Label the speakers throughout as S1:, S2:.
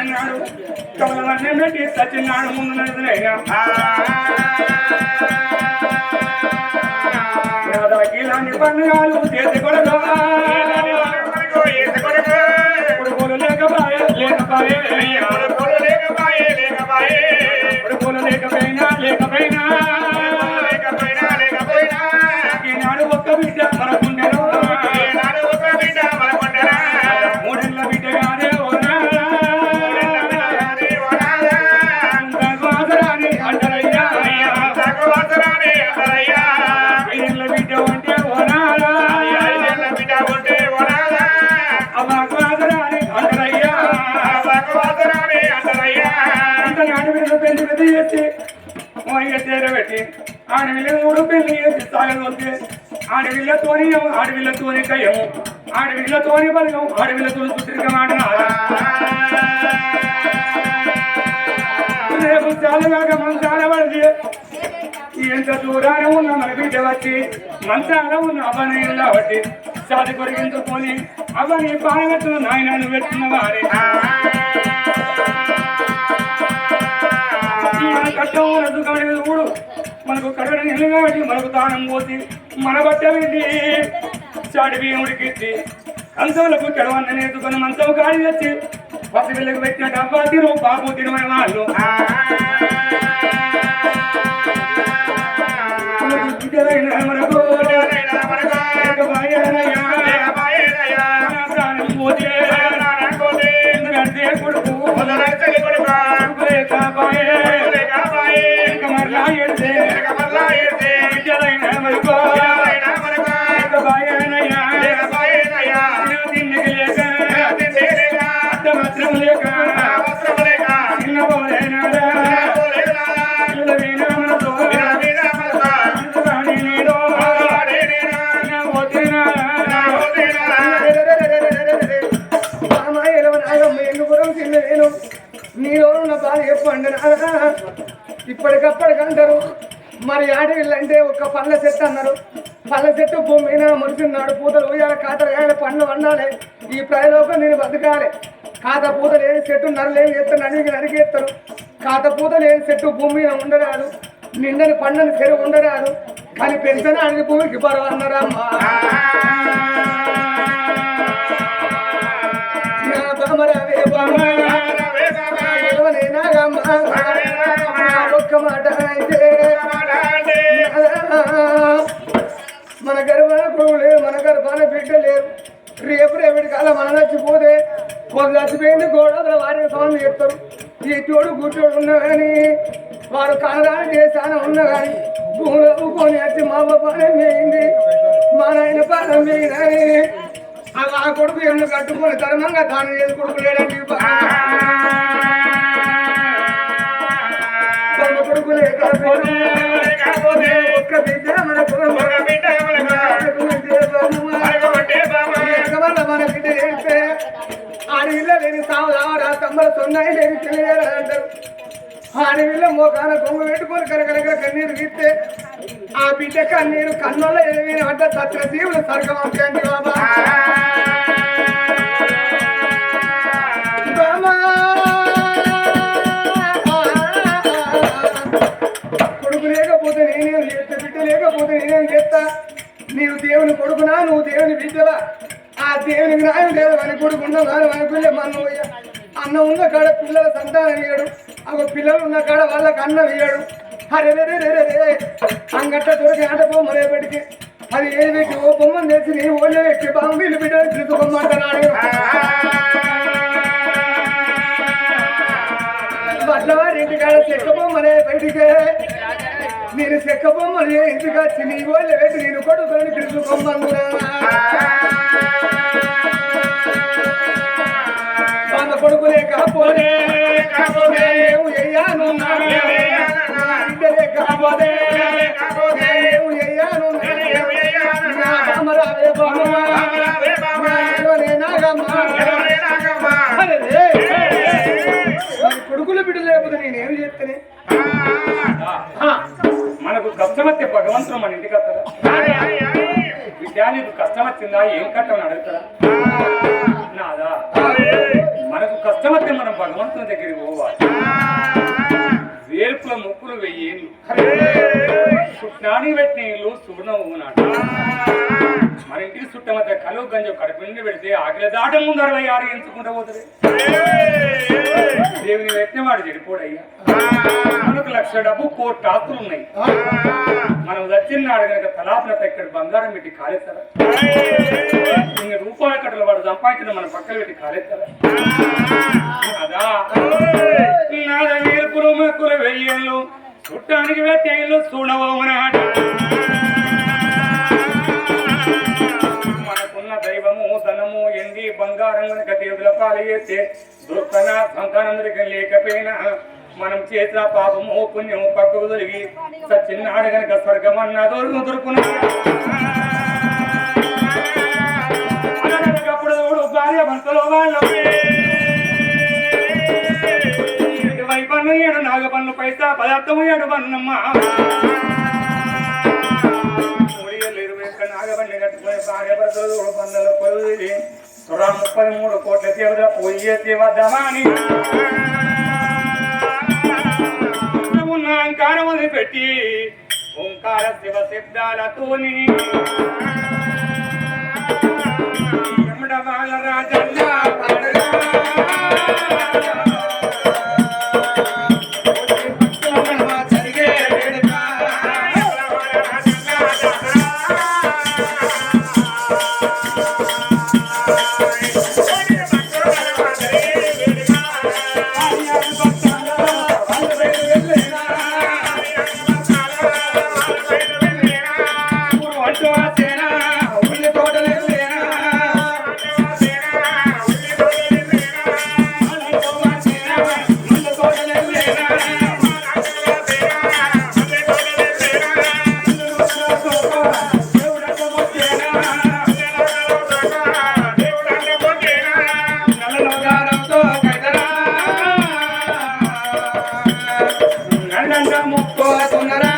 S1: పడినాడు కమలవన్నీ పెట్టి సచిన్నాడు ముందు నడుతున్నాయిగా ఇలాంటి పండుగలు చేతి కొడగా కొడుకులు లేకపాయే లేకపాయే పెద్ద చేసి మొయ్య చేరబెట్టి ఆడవిల్ల మూడు పెళ్ళి చేసి సాగదొస్తే ఆడవిల్లతోని ఆడవిల్లతోని కయ్యము ఆడవిల్లతోని బలగం ఆడవిల్లతో సుతిరికమాడినారా రేపు చాలుగాక మంచాల పడితే ఎంత దూరాన ఉన్న మన బిడ్డ వచ్చి మంచాల ఉన్న అవ్వని కాబట్టి సాది కొరిగించుకొని అవ్వని పానగట్టు నాయనను పెట్టిన వారి. మన కట్టం రద్దు కడిగి చూడు మనకు కడగడ నీళ్ళు కాబట్టి మనకు దానం పోసి మన బట్ట పెట్టి చాటి ఇచ్చి కంచంలకు కెడవన్న నేర్చుకొని మంచం కాడి తెచ్చి పసి పెట్టిన డబ్బా తిను బాబు తినమైన వాళ్ళు మనకు పోతే కొడుకు కొడుకు
S2: అల్ల చెట్టు భూమి మీద మురిసిన్నాడు పూతలు ఊయాలి కాతలు వేయాలి పండ్లు వండాలి. ఈ ప్రయలోకం నేను బతకాలి. కాత పూత లేని చెట్టు నరలేని ఎత్తారు నడికి నరికేస్తారు కాత పూత లేని చెట్టు భూమి మీద ఉండరాదు. నిండని పండని చెరువు ఉండరాదు. కానీ పెన్షన్ అడిగి భూమికి బరువు రేపు రేపటి కాలం మన నచ్చిపోతే కొంత చచ్చిపోయింది గోడల వారిని సౌండ్ చెప్తారు. ఈ తోడు గుట్టోడు ఉన్నా కానీ వారు కనదాన చేశాన ఉన్నా కానీ భూమిలో ఊకొని వచ్చి మా అమ్మ పానం మా నాయన పానం వేయినని ఆ కొడుకు ఎన్ను కట్టుకొని ధర్మంగా దానం చేసి కొడుకు లేడండి తన కొడుకు లేకపోతే ఒక్క బిడ్డ మనకు మన బిడ్డ మన చేస్తే ఆడవిల్ల లేని సావు రావరా తమ్మల సొన్నాయి లేని తెలియదంటారు ఆడవిల్ల మోకాన కొంగు పెట్టుకొని కనకనక కన్నీరు గీస్తే ఆ బిడ్డ కన్నీరు కన్నుల ఎదిగిన అంటే తత్ర జీవులు స్వర్గమంటే బాబా. కొడుకు లేకపోతే నేనేం చేస్తా బిడ్డ లేకపోతే నేనేం చేస్తా? నీవు దేవుని కొడుకునా నువ్వు దేవుని బిడ్డవా? ఆ దేవునికి న్యాయం లేదు అని కొడుకు ఉన్న వారు అని పిల్ల మన అన్న ఉన్న కాడ పిల్లల సంతానం ఇయ్యడు. అవి పిల్లలు ఉన్న కాడ వాళ్ళకి అన్నం ఇయ్యడు. అరే రే రే రే రే అంగట్ట దొరికి ఆట బొమ్మ రేపటికి అది ఏది పెట్టి ఓ బొమ్మను తెచ్చి నీ ఓళ్ళే పెట్టి బాంబీలు బిడ్డలు తిరుగుబొమ్మంటున్నాడు బట్లవారింటి కాడ చెక్క బొమ్మనే బయటికే. నేను చెక్క బొమ్మని ఇంటికి వచ్చి నీ ఓళ్ళే పెట్టి నేను కొడుకుని పిలుచుకోమన్నా మన కొడుకు లేకపోతే ఏం చెయ్యాను నా బిడ్డ మన
S1: ఇంటికి వస్తారా? బిడ్డ నీకు కష్టం వచ్చిందా ఏం కట్టమని అడుగుతారా? నాదా? కష్టమత్తే మనం భగవంతుని దగ్గరికి పోవాలి. వేర్పుల ముక్కులు వెయ్యేళ్ళు సుట్నానికి పెట్టిన ఇల్లు సువర్ణము నాట మన ఇంటికి చుట్టమత్త కలువు గంజం కడుపు నిండి పెడితే ఆకలి దాట ముందు అరవై ఆరు ఎంచుకుంటూ పోతుంది. దేవుని పెట్టిన వాడు చెడిపోడయ్యా. మనకు లక్ష డబ్బు కోటి ఆస్తులు ఉన్నాయి మనం వచ్చిన నాడు కనుక తలాపనత ఇక్కడ బంగారం పెట్టి కాలేస్తారా? ఇంక రూపాయల కట్టలు వాడు సంపాదించిన మన పక్కన పెట్టి కాలేస్తారా? అదా నాద నేర్పులు మెక్కులు వెయ్యేళ్ళు చుట్టానికి వెత్తేళ్ళు చూడవనాట మనకున్న దైవము ధనము ఎండి బంగారం కనుక దేవుల పాలు చేస్తే దుఃఖన సంతానందరికీ లేకపోయినా మనం చేసిన పాపము పుణ్యము పక్కకు తొలిగి సచ్చిన్నాడు గనక స్వర్గం అన్న దొరుకు దొరుకున్నప్పుడు భార్య భర్తలో వాళ్ళమే వైపన్ను ఏడు నాగపన్ను పైసా పదార్థము ఏడు పన్నమ్మ. ఇరవై నాగబండి కట్టుకుని భార్య భర్తలు పందలు కొలుది సురా ముప్పై మూడు కోట్ల తీవ్ర పోయే తీవద్దామని ఉన్న అంకారం పెట్టి ఓంకార శివ శబ్దాలతోని యముడ బాల రాజన్న పాడగా. ముక్కోతున్నారా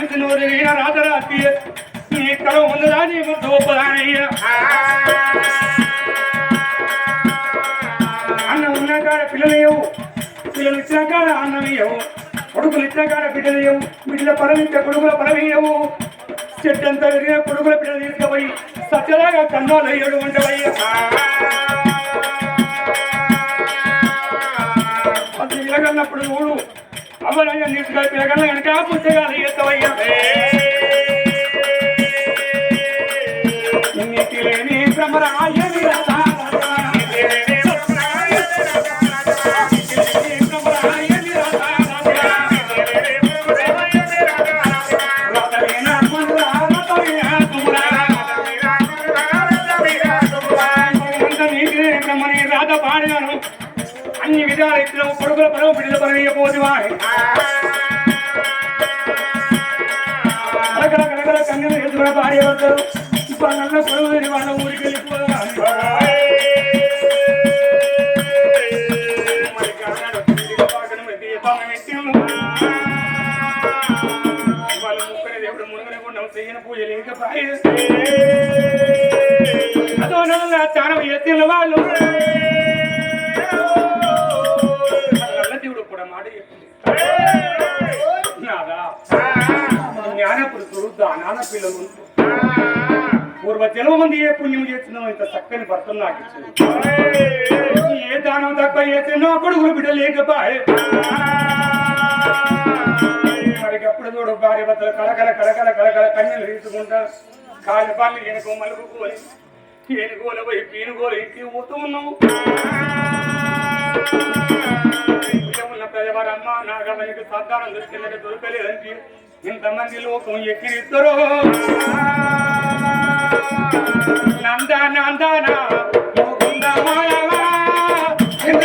S1: మనిషి నూరు వీణ రాజరాత్రి నీ కళ ఉందరా నీకు దోపదానయ్య అన్నం ఉన్న కాడ పిల్లలు ఇవ్వు పిల్లలు ఇచ్చిన కాడ అన్నం ఇవ్వవు కొడుకులు ఇచ్చిన కాడ బిడ్డలు ఇవ్వు బిడ్డల పరమిచ్చే కొడుకుల పరమియ్యవు చెట్టంతా విరిగిన కొడుకుల బిడ్డలు తీసుకుపోయి సత్యలాగా కన్నాలు ఏడు వంటవయ్యా అది పిలగన్నప్పుడు చూడు అవ్వరయ్య నీటిగా పెరగల వెనక పుస్తకాలు ఎత్తవయ్యా నీటి లేని భ్రమరాయ అన్ని విధాల ఇద్దరు కొడుకుల పరమ బిడ్డల పరమీయపోతివా కలకల కలకల కన్నులు ఎదురు భార్య వద్దరు ఇప్పుడు నల్ల కొడుకు లేని వాళ్ళ ఊరికి వెళ్ళిపోదా పిల్లలు పూర్వ జన్మ ఉంది ఏ పుణ్యం చేస్తున్నావు ఇంత చక్కని భర్తలు నాకు ఇచ్చింది ఏ దానం తప్ప చేసినా కొడుకులు బిడ్డ లేకపాయే మరి ఎప్పుడు చూడు భార్య భర్తలు కలకల కలకల కలకల కన్యలు తీసుకుంటా కాలి పళ్ళు ఎనుకో మలుపుకోని ఏనుగోలు పోయి పీనుగోలు ఇంటి పోతూ ఉన్నావు. ఉన్న ప్రజవారమ్మ నాగమణికి సంతానం దొరికిందని దొరకలేదంటే ఇంతమంది లోకం ఎక్కిరిద్దరు నంద నందన
S3: ఇంత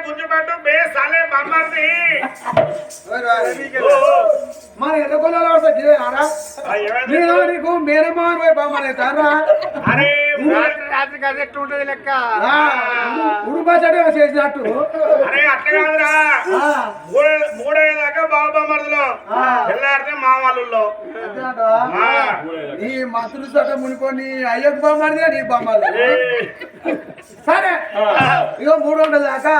S3: మూల పక్కన గుంజు పట్టు బే సాలే బమ్మర్ది
S4: మన ఎర్రగొల్లలో వస్తే గిరేనారా నేను నీకు మేనమాన్ పోయి బామ్మనే తారా
S3: అరే ఎట్లా ఉంటది లెక్క.
S4: ఉడుపాచడే చేసినట్టు
S3: అరే అట్లా కాదురా.
S4: ఆ,
S3: మూడు మూడేదాకా బాబు
S4: ఆ.
S3: తెల్లారితే మామూలులో
S4: అంతేనంటావా? నీ మంత్రులు సట మునిపోని అయ్యకు బామ్మది నీ బామ్మది సరే. ఇగో మూడు వందల దాకా.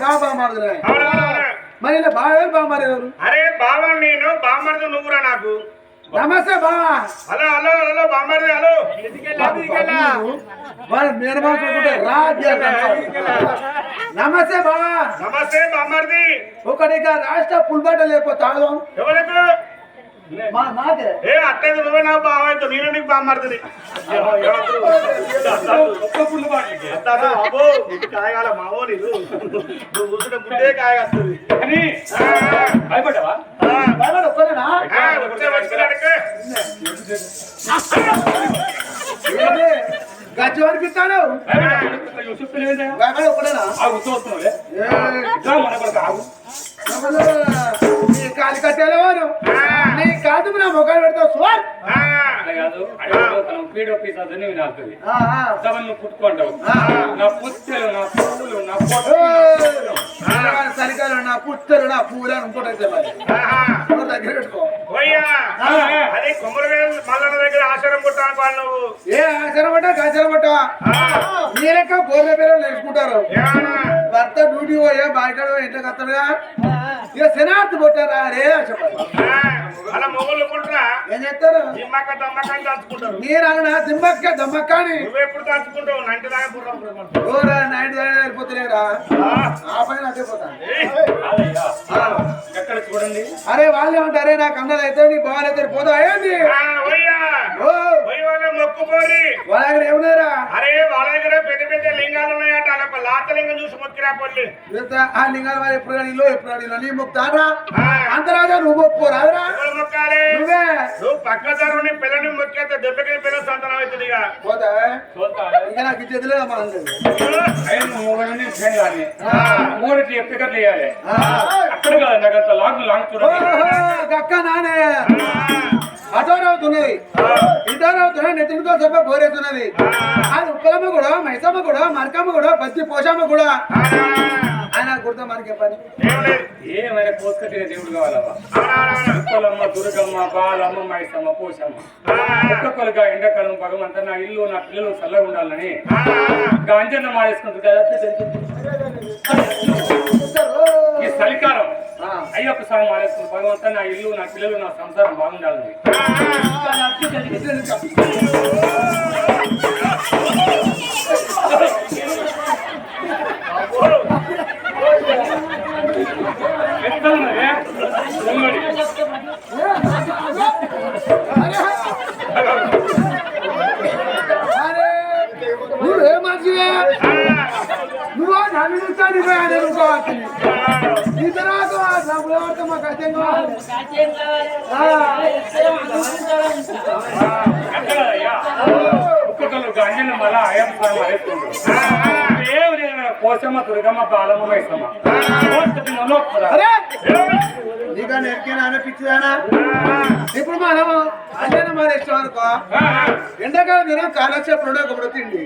S4: బాబా మారుదులే. మరి ఇలా బాగా బామ్మారు ఎవరు
S3: అరే బాబా నేను బామ్మర్ది నువ్వురా నాకు.
S4: నమస్తే బావా
S3: హలో హలో హలో బామ్మర్ది హలో.
S4: వాళ్ళ మేనమామ చూసుకుంటే రాజ్య నమస్తే బావా
S3: నమస్తే బామ్మర్ది.
S4: ఒకటిగా రాష్ట్ర పుల్బట్ట లేకపోతే తాగదాం.
S3: ఎవరికి ఏ అట్టేది నువ్వే బావైతే నేను నీకు కాయగాల మావో నీకు. నువ్వు కూర్చుంటే ముందే కాయగస్తుంది.
S1: అని భయపడ్డావా? మన కొడుకు ఆగు
S4: నీ కాలి కట్టేవారు నీ కాదు నా ముఖాలు పెడతావు
S1: సార్ కాదు అడిగిపోతాను పీడో పీస్ అదని వినాల్సింది పుట్టుకుంటావు
S4: ఆ.
S1: నా పుస్తలు నా పువ్వులు నా పొట్టు!
S4: చలికాలం నా పుత్తలు నా పూలు అని ఇంకోటి మరి. ఎవరి దగ్గర పెట్టుకో.
S3: అదే కొమ్మరవేలు మల్లన్న దగ్గర ఆశ్రమం పుట్టాను వాళ్ళు నువ్వు
S4: ఏ ఆచరమట కాచరమట నీ లెక్క బోర్ల పేరు నేర్చుకుంటారు. భర్త డ్యూటీ పోయా బాయికాడు ఇంట్లోకి వస్తాడుగా? ఇక శనార్థి కొట్టారా? రే చెప్పండి.
S3: అలా మొగలు కుట్రా.
S4: ఏం చేస్తారు?
S3: దమ్మక్క అని దాచుకుంటారు.
S4: మీరు అన్న దిమ్మక్క దమ్మక్క అని
S3: నువ్వెప్పుడు దాచుకుంటావు? నంటి దాకా
S4: ఓరా నైట్ దాని వెళ్ళిపోతలేరా ఆ. పైన అదే పోతాను
S1: ఎక్కడ చూడండి?
S4: అరే వాళ్ళే ఉంటారే నాకు అన్నది అయితే నీ బాగా అయితే పోతా. ఏంది? ఓ.
S3: వాళ్ళ మొక్కుపోరి
S4: వాళ్ళ దగ్గర ఏమున్నారా
S3: అరే వాళ్ళ దగ్గర పెద్ద పెద్ద లింగాలు ఉన్నాయట. అలా లాత లింగం చూసి మొక్కిరా పొల్లి
S4: ఆ లింగాల వారు ఎప్పుడు అడిలో ఎప్పుడు అడిలో నీ మొక్కుతారా
S3: ఆ.
S4: అంతరాజా నువ్వు నువ్వే
S3: నువ్వు పక్క తరుని పిల్లని మొక్కేస్తే దెబ్బకి పిల్ల సంతానం అవుతుంది ఇక.
S4: పోతా. ఇంకా నాకు ఇచ్చేదిలే
S1: మూడు వేయాలి అక్కడ కదా నాకు అంత లాంగ్ లాంగ్
S4: అక్క నానే. అటోరవుతున్నది. ఇటోరవుతున్నది నెత్తినితో సభ బోరేస్తున్నది. అది ఉప్పలమ్మ కూడా మైసమ్మ కూడా మరకమ్మ కూడా బద్ది పోషమ్మ కూడా. ఆయన గుర్తు మనకి పని
S1: ఏమైనా కోసుకట్టిన దేవుడు కావాలమ్మా దుర్గమ్మ బాలమ్మ మైసమ్మ పోషమ్మ. ఒక్కొక్కరుగా ఎండాకాలం భగవంతా నా ఇల్లు నా పిల్లలు చల్లగా ఉండాలని గాంజన్న మారేసుకుంటుంది కదా ఈ చలికాలం అయ్యప్ప స్వామి మారేసుకుని భగవంతా నా ఇల్లు నా పిల్లలు నా సంసారం బాగుండాలని. ఉమ్మడి.
S4: అరే నువ్వే మనిషివే నువ్వు నన్ను తర్వాత మాకు అర్థం కావాలి
S1: ఒక్కొక్కరు మళ్ళా అయ్యప్ప పోషమ్మ దుర్గమ్మ బాలమ్మ మైసమ్మ.
S4: నీకా పిచ్చిదానా? ఇప్పుడు మనం అంటే మన ఇష్టం అనుకో ఎండాకాలం దినం కాలక్షేపం ఉండకపోతే తిండి.